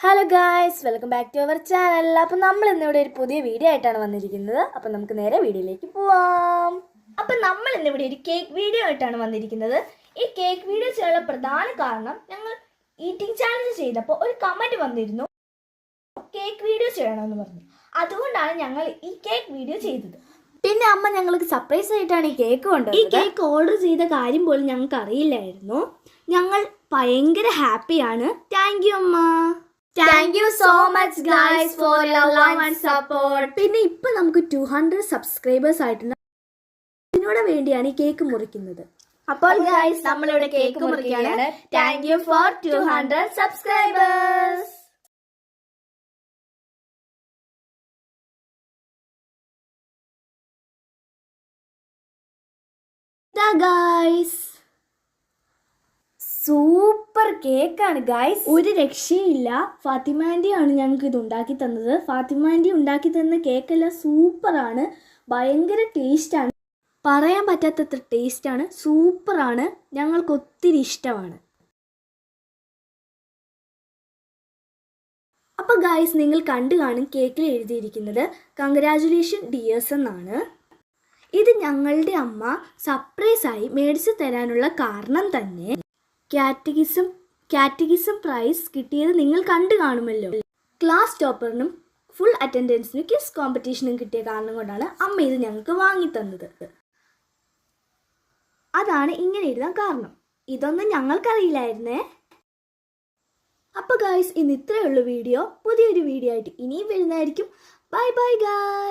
Hello guys welcome back to our channel അപ്പം നമ്മൾ ഇന്നിവിടെ ഒരു പുതിയ വീഡിയോ ആയിട്ടാണ് വന്നിരിക്കുന്നത്. അപ്പം നമുക്ക് നേരെ വീഡിയോയിലേക്ക് പോവാം. അപ്പം നമ്മൾ ഇന്നിവിടെ ഒരു കേക്ക് വീഡിയോ ആയിട്ടാണ് വന്നിരിക്കുന്നത്. ഈ കേക്ക് വീഡിയോ ചെയ്യാനുള്ള പ്രധാന കാരണം ഞങ്ങൾ ഈറ്റിംഗ് ചാലഞ്ച് ചെയ്തപ്പോൾ ഒരു കമന്റ് വന്നിരുന്നു. കേക്ക് വീഡിയോ ചെയ്യണമെന്ന് പറഞ്ഞു. അതുകൊണ്ടാണ് ഞങ്ങൾ ഈ കേക്ക് വീഡിയോ ചെയ്തത്. പിന്നെ അമ്മ ഞങ്ങൾക്ക് സർപ്രൈസ് ആയിട്ടാണ് ഈ കേക്ക് കൊണ്ടുവന്നത്. ഈ കേക്ക് ഓർഡർ ചെയ്ത കാര്യം പോലും ഞങ്ങൾക്ക് അറിയില്ലായിരുന്നു. ഞങ്ങൾ ഭയങ്കര ഹാപ്പിയാണ് താങ്ക് യു അമ്മ. Thank you so much guys for love and support പിന്നെ ഇപ്പൊ നമുക്ക് ടു ഹൺഡ്രഡ് സബ്സ്ക്രൈബേഴ്സ് ആയിട്ടുണ്ട് അതിനോട് വേണ്ടിയാണ് ഈ കേക്ക് മുറിക്കുന്നത്. അപ്പോൾ ഗൈസ് നമ്മളിവിടെ cake മുറിക്കുകയാണ്. Thank you for two hundred subscribers super കേക്കാണ് ഗായ്സ് ഒരു രക്ഷയില്ല. ഫാത്തിമാന്റി ആണ് ഞങ്ങൾക്ക് ഇത് ഉണ്ടാക്കി തന്നത്. ഫാത്തിമാന്റി ഉണ്ടാക്കി തന്ന കേക്കെല്ലാം സൂപ്പറാണ്. ഭയങ്കര ടേസ്റ്റാണ്. പറയാൻ പറ്റാത്തത്ര ടേസ്റ്റാണ്. സൂപ്പറാണ്. ഞങ്ങൾക്ക് ഒത്തിരി ഇഷ്ടമാണ്. അപ്പോൾ ഗായ്സ് നിങ്ങൾ കണ്ടു കാണും കേക്കിൽ എഴുതിയിരിക്കുന്നത് കൺഗ്രാജുലേഷൻ ഡിയേഴ്സ് എന്നാണ്. ഇത് ഞങ്ങളുടെ അമ്മ സർപ്രൈസായി മേടിച്ചു തരാനുള്ള കാരണം തന്നെ കാറ്റഗിസം കാറ്റഗിസം പ്രൈസ് കിട്ടിയത് നിങ്ങൾ കണ്ടു കാണുമല്ലോ. ക്ലാസ് ടോപ്പറിനും ഫുൾ അറ്റൻഡൻസിനും കിസ് കോമ്പറ്റീഷനും കിട്ടിയ കാരണം കൊണ്ടാണ് അമ്മ ഇത് ഞങ്ങൾക്ക് വാങ്ങിത്തന്നത് അതാണ് ഇങ്ങനെ എഴുതാൻ കാരണം. ഇതൊന്നും ഞങ്ങൾക്കറിയില്ലായിരുന്നേ. അപ്പോൾ ഗായ്സ് ഇന്ന് ഇത്രയുള്ള വീഡിയോ. പുതിയൊരു വീഡിയോ ആയിട്ട് ഇനിയും വരുന്നതായിരിക്കും. ബൈ ബൈ ഗായ്